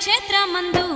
నక్షత్రమందు